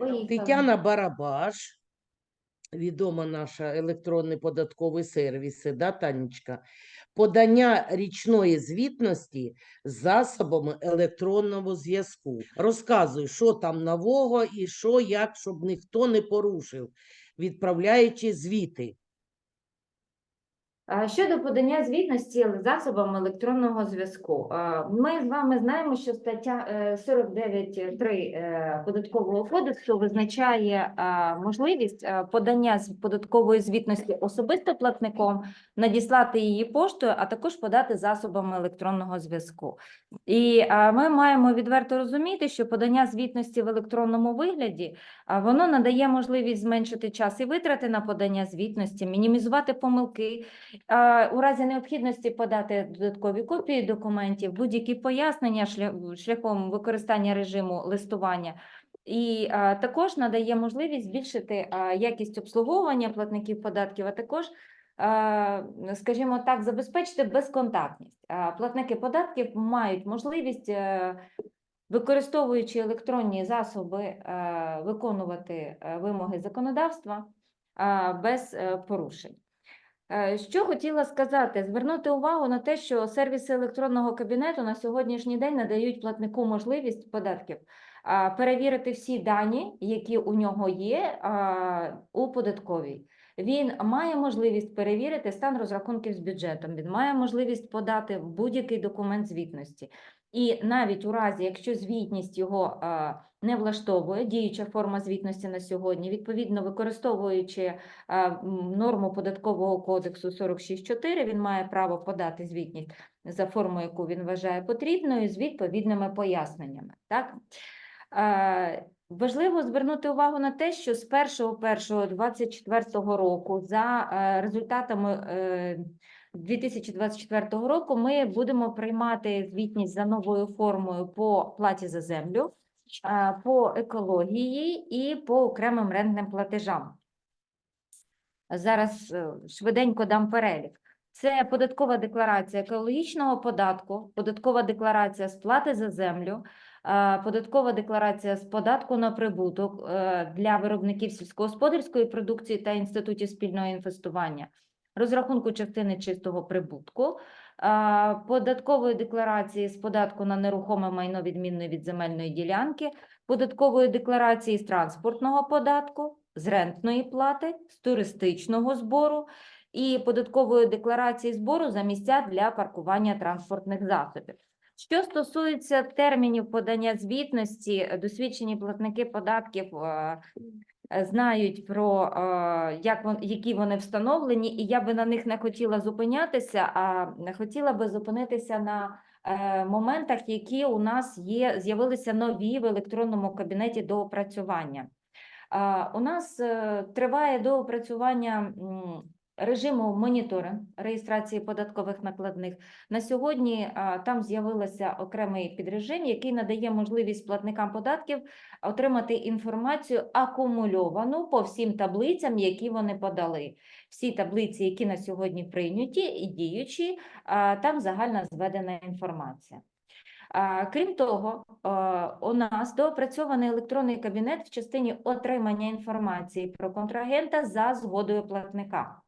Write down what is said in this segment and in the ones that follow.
Поїхали. Тетяна Барабаш, відома наша електронний податковий сервіс, да, Танечка? Подання річної звітності засобами електронного зв'язку. Розказуй, що там нового і що, як, щоб ніхто не порушив, відправляючи звіти. Щодо подання звітності засобами електронного зв'язку, ми з вами знаємо, що стаття е, 49.3 е, податкового кодексу визначає можливість е, подання податкової звітності особисто платником, надіслати її поштою, а також подати засобами електронного зв'язку. І ми маємо відверто розуміти, що подання звітності в електронному вигляді воно надає можливість зменшити час і витрати на подання звітності, мінімізувати помилки. А, У разі необхідності подати додаткові копії документів, будь-які пояснення шляхом використання режиму листування. І а, також надає можливість збільшити а, якість обслуговування платників податків, а також, а, скажімо так, забезпечити безконтактність. А, Платники податків мають можливість, е, використовуючи електронні засоби, е, виконувати е, вимоги законодавства а, без е, порушень. Е, Що хотіла сказати, звернути увагу на те, що сервіси електронного кабінету на сьогоднішній день надають платнику можливість податків перевірити всі дані, які у нього є у податковій. Він має можливість перевірити стан розрахунків з бюджетом, він має можливість подати будь-який документ звітності. І навіть у разі, якщо звітність його не влаштовує, діюча форма звітності на сьогодні, відповідно використовуючи а, норму податкового кодексу 46.4, він має право подати звітність за формою, яку він вважає потрібною, з відповідними поясненнями. Так? Е, Важливо звернути увагу на те, що з 1.1.24 року за е, результатами е, 2024 року ми будемо приймати звітність за новою формою по платі за землю, е, по екології і по окремим рентним платежам. Зараз е, швиденько дам перелік. Це податкова декларація екологічного податку, податкова декларація сплати за землю, е, податкова декларація з податку на прибуток е, для виробників сільськогосподарської продукції та інститутів спільного інвестування, розрахунку частини чистого прибутку, е, податкової декларації з податку на нерухоме майно відмінної від земельної ділянки, податкової декларації з транспортного податку, з рентної плати, з туристичного збору і податкової декларації збору за місця для паркування транспортних засобів. Що стосується термінів подання звітності, досвідчені платники податків е, знають про е, як вон, які вони встановлені, і я би на них не хотіла зупинятися, а хотіла би зупинитися на е, моментах, які у нас є, з'явилися нові в електронному кабінеті до опрацювання. У нас е, триває доопрацювання режиму моніторинг реєстрації податкових накладних. На сьогодні там з'явився окремий підрежим, який надає можливість платникам податків отримати інформацію акумульовану по всім таблицям, які вони подали. Всі таблиці, які на сьогодні прийняті і діючі, там загальна зведена інформація. Крім того, е, у нас доопрацьований електронний кабінет в частині отримання інформації про контрагента за згодою платника.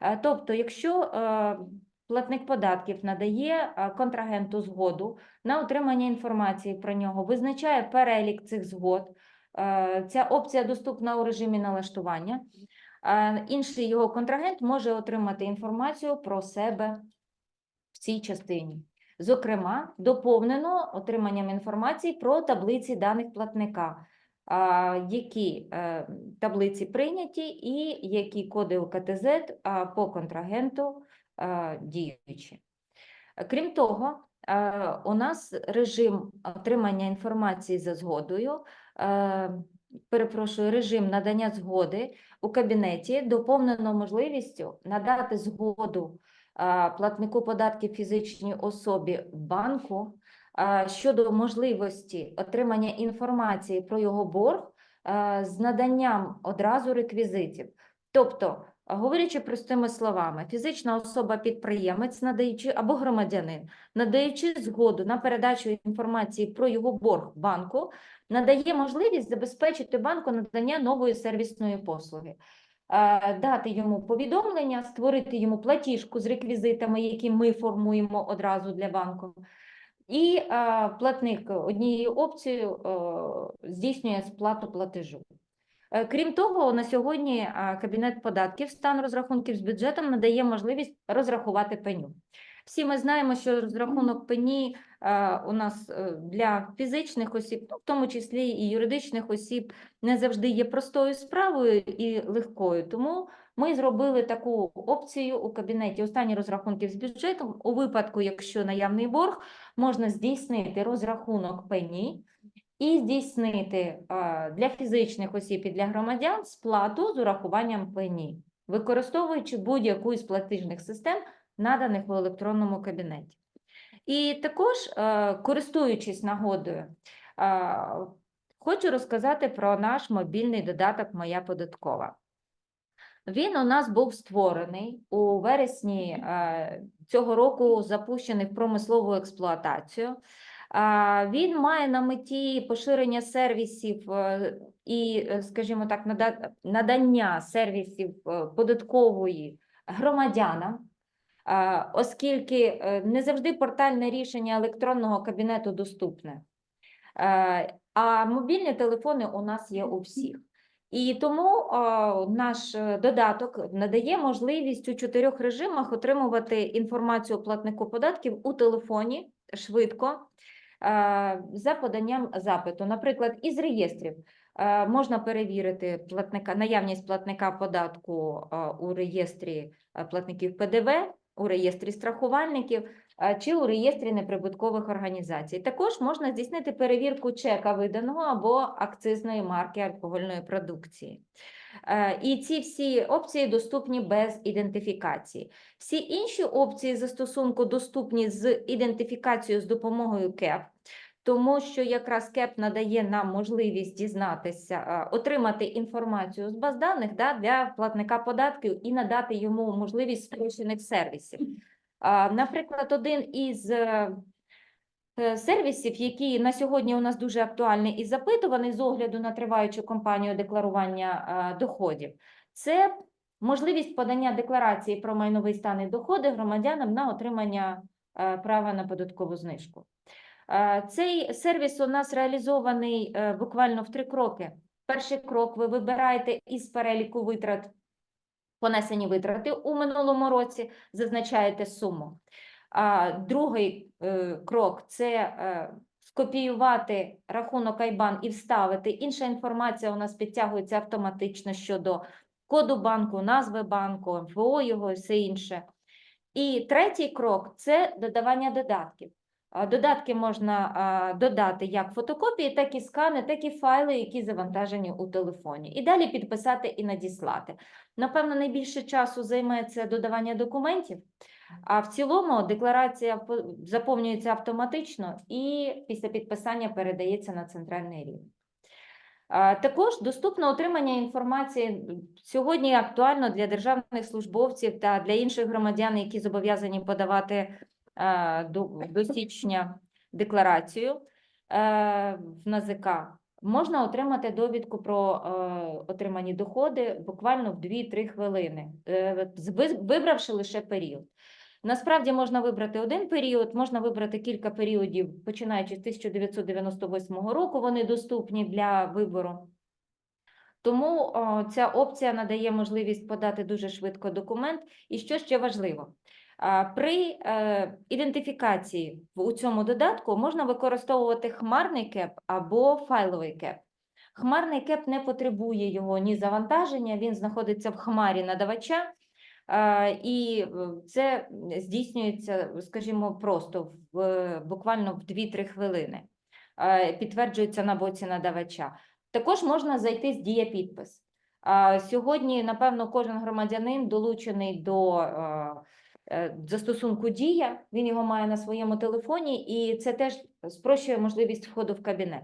Е, Тобто, якщо е, платник податків надає контрагенту згоду на отримання інформації про нього, визначає перелік цих згод, ця опція доступна у режимі налаштування. Інший його контрагент може отримати інформацію про себе в цій частині. Зокрема, доповнено отриманням інформації про таблиці даних платника, які е, таблиці прийняті і які коди УКТЗ по контрагенту діючі. Е, Крім того, е, у нас режим отримання інформації за згодою, перепрошую, режим надання згоди у кабінеті доповнено можливістю надати згоду платнику податків фізичній особі банку щодо можливості отримання інформації про його борг з наданням одразу реквізитів. Тобто Говорячи простими словами, фізична особа-підприємець, надаючи або громадянин, надаючи згоду на передачу інформації про його борг банку, надає можливість забезпечити банку надання нової сервісної послуги, дати йому повідомлення, створити йому платіжку з реквізитами, які ми формуємо одразу для банку. І е, платник однією опцією е, здійснює сплату платежу. Е, Крім того, на сьогодні е, Кабінет податків стан розрахунків з бюджетом надає можливість розрахувати пеню. Всі ми знаємо, що розрахунок пені е, у нас е, для фізичних осіб, в тому числі і юридичних осіб, не завжди є простою справою і легкою. Тому ми зробили таку опцію у кабінеті останні розрахунків з бюджетом. У випадку, якщо наявний борг, можна здійснити розрахунок пені і здійснити а, для фізичних осіб і для громадян сплату з урахуванням пені, використовуючи будь-яку із платіжних систем, наданих у електронному кабінеті. І також, е, користуючись нагодою, е, хочу розказати про наш мобільний додаток Моя податкова. Він у нас був створений у вересні е, цього року, запущений в промислову експлуатацію. Він має на меті поширення сервісів і, скажімо так, надання сервісів податкової громадянам, оскільки е, не завжди портальне рішення електронного кабінету доступне. Е, А мобільні телефони у нас є у всіх. І тому наш е, додаток надає можливість у чотирьох режимах отримувати інформацію платнику податків у телефоні швидко е, за поданням запиту. Наприклад, із реєстрів е, можна перевірити платника, наявність платника податку е, у реєстрі е, платників ПДВ, у реєстрі страхувальників чи у реєстрі неприбуткових організацій. Також можна здійснити перевірку чека виданого або акцизної марки алкогольної продукції. Е, І ці всі опції доступні без ідентифікації. Всі інші опції застосунку доступні з ідентифікацією з допомогою КЕП, тому що якраз КЕП надає нам можливість дізнатися, е, отримати інформацію з баз даних да, для платника податків і надати йому можливість спрощених сервісів. Наприклад, один із е, е, сервісів, який на сьогодні у нас дуже актуальний і запитуваний з огляду на триваючу кампанію декларування доходів, це можливість подання декларації про майновий стан і доходи громадянам на отримання права на податкову знижку. Е, Цей сервіс у нас реалізований е, буквально в три кроки. Перший крок ви вибираєте із переліку витрат понесені витрати у минулому році, зазначаєте суму. Другий е, крок це скопіювати рахунок IBAN і вставити. Інша інформація у нас підтягується автоматично щодо коду банку, назви банку, МФО його і все інше. І третій крок це додавання додатків. Додатки можна додати як фотокопії, так і скани, так і файли, які завантажені у телефоні. І далі підписати і надіслати. Напевно, найбільше часу це додавання документів, а в цілому декларація по- заповнюється автоматично і після підписання передається на центральний рівень. Також доступно отримання інформації сьогодні актуально для державних службовців та для інших громадян, які зобов'язані подавати до, до січня декларацію е, в НАЗК. Можна отримати довідку про е, отримані доходи буквально в 2-3 хвилини, е, вибравши лише період. Насправді можна вибрати один період, можна вибрати кілька періодів, починаючи з 1998 року, вони доступні для вибору. Тому о, ця опція надає можливість подати дуже швидко документ. І що ще важливо, при е, ідентифікації у цьому додатку можна використовувати хмарний кеп або файловий кеп. Хмарний кеп не потребує його ні завантаження, він знаходиться в хмарі надавача, і е, це здійснюється, скажімо, просто в, е, буквально в 2-3 хвилини. Підтверджується на боці надавача. Також можна зайти з дієпідпис. А, Сьогодні, напевно, кожен громадянин долучений до застосунку Дія, він його має на своєму телефоні, і це теж спрощує можливість входу в кабінет.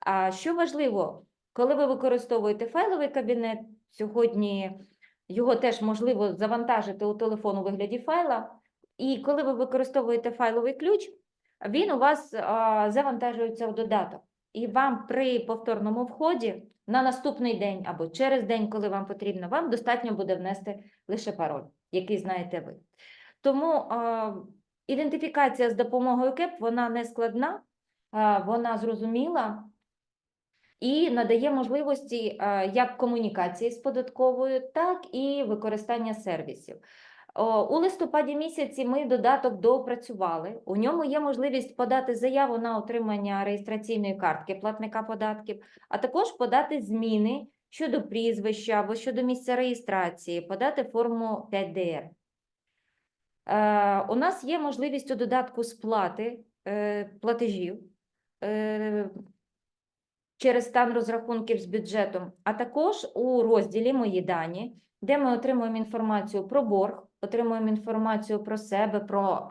А що важливо, коли ви використовуєте файловий кабінет, сьогодні Його теж можливо завантажити у телефон у вигляді файла. І коли ви використовуєте файловий ключ, він у вас а, завантажується в додаток. І вам при повторному вході на наступний день або через день, коли вам потрібно, вам достатньо буде внести лише пароль, який знаєте ви. Тому а, ідентифікація з допомогою КЕП вона не складна, а, вона зрозуміла і надає можливості а, як комунікації з податковою, так і використання сервісів. У листопаді місяці ми додаток доопрацювали. У ньому є можливість подати заяву на отримання реєстраційної картки платника податків, а також подати зміни щодо прізвища або щодо місця реєстрації, подати форму 5DR. Е, у нас є можливість у додатку сплати е, платежів е, через стан розрахунків з бюджетом, а також у розділі Мої дані, де ми отримуємо інформацію про борг, отримуємо інформацію про себе, про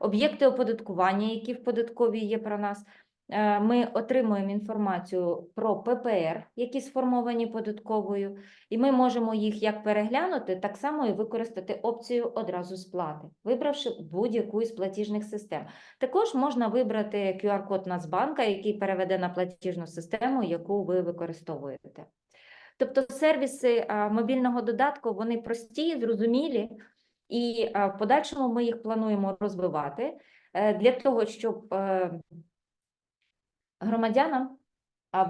об'єкти оподаткування, які в податковій є про нас. Е, Ми отримуємо інформацію про ППР, які сформовані податковою, і ми можемо їх як переглянути, так само і використати опцію одразу сплати, вибравши будь-яку із платіжних систем. Також можна вибрати QR-код Нацбанка, який переведе на платіжну систему, яку ви використовуєте. Тобто сервіси мобільного додатку вони прості, зрозумілі, і в подальшому ми їх плануємо розвивати е, для того, щоб е, громадянам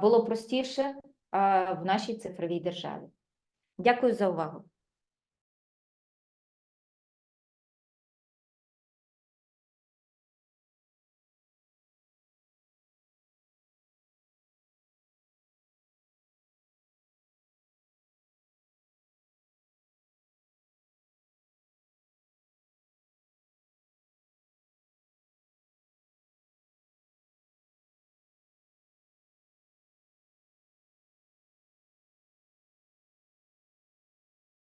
було простіше в нашій цифровій державі. Дякую за увагу.